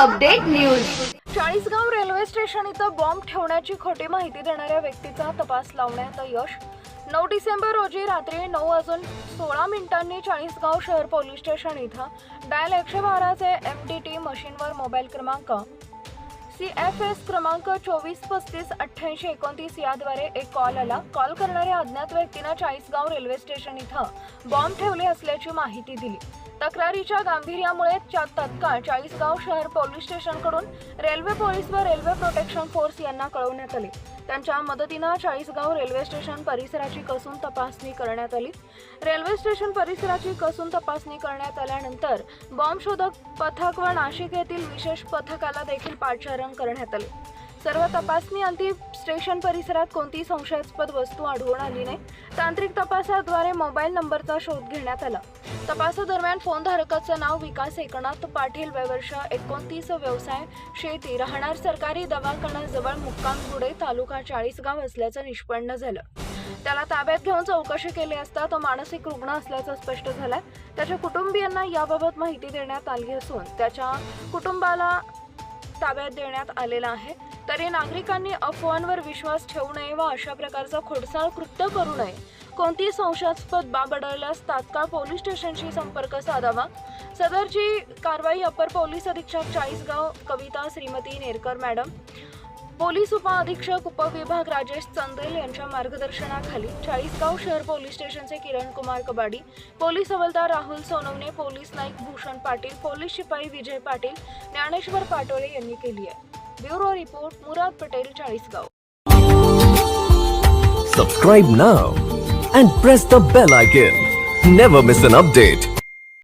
Update news. Chalisgaon railway station इथं bomb ठेवण्याची खोटी माहिती देणाऱ्या व्यक्तीचा तपास लावण्यात यश. नऊ डिसेंबर रोजी रात्री नऊ वाजून सोळा मिनिटांनी चाळीसगाव शहर पोलीस स्टेशन इथं डायल एकशे बाराचे एम टी टी मशीनवर मोबाईल क्रमांक सी एफ एस क्रमांक चोवीस पस्तीस अठ्ठ्याऐंशी एकोणतीस याद्वारे एक कॉल आला. कॉल करणाऱ्या अज्ञात व्यक्तीनं चाळीसगाव रेल्वे स्टेशन इथं बॉम्ब ठेवले असल्याची माहिती दिली. तक्रारीच्या गांभीर्यामुळे तत्काळ चाळीसगाव शहर पोलीस स्टेशनकडून रेल्वे पोलीस व रेल्वे प्रोटेक्शन फोर्स यांना कळवण्यात आले. त्यांच्या मदतीनं चाळीसगाव रेल्वे स्टेशन परिसराची कसून तपासणी करण्यात आली. रेल्वे स्टेशन परिसराची कसून तपासणी करण्यात आल्यानंतर बॉम्ब शोधक पथक व नाशिक येथील विशेष पथकाला देखील पाचारण करण्यात आले. सर्व तपासणी अंती स्टेशन परिसरात कोणतीही संशयास्पद वस्तू आढळून आली नाही. तांत्रिक तपासाद्वारे मोबाईल नंबरचा शोध घेण्यात आला. तपासादरम्यान फोन धारकाचं नाव विकास एकनाथ पाटील वयवर्ष एकोणतीस व्यवसाय शेती राहणार सरकारी दवाखान्याजवळ जवळ मुक्कामपुडे तालुका चाळीसगाव असल्याचं निष्पन्न झालं. त्याला ताब्यात घेऊन चौकशी केली असता तो मानसिक रुग्ण असल्याचं स्पष्ट झालंय. त्याच्या कुटुंबियांना याबाबत माहिती देण्यात आली असून त्याच्या कुटुंबाला ताब्यात देण्यात आलेला आहे. तरी नागरिकांनी अफवांवर विश्वास ठेवू नये व अशा प्रकारचं खोडसाळ कृत्य करू नये. कोणतीही संशयास्पद बाब आढळल्यास तात्काळ पोलीस स्टेशनशी संपर्क साधावा. सदरची कारवाई अपर पोलीस अधीक्षक चाळीसगाव कविता श्रीमती नेरकर मॅडम. पोलीस उपअधीक्षक उपविभाग राजेश चंदेल यांच्या मार्गदर्शनाखाली चाळीसगाव शहर पोलीस स्टेशनचे किरण कुमार कबाडी पोलीस हवालदार राहुल सोनवणे पोलीस नाईक भूषण पाटील पोलीस शिपाई विजय पाटील ज्ञानेश्वर पाटोळे यांनी केली आहे. Bureau report Murad Patel Chalisgaon. Subscribe now and press the bell icon never miss an update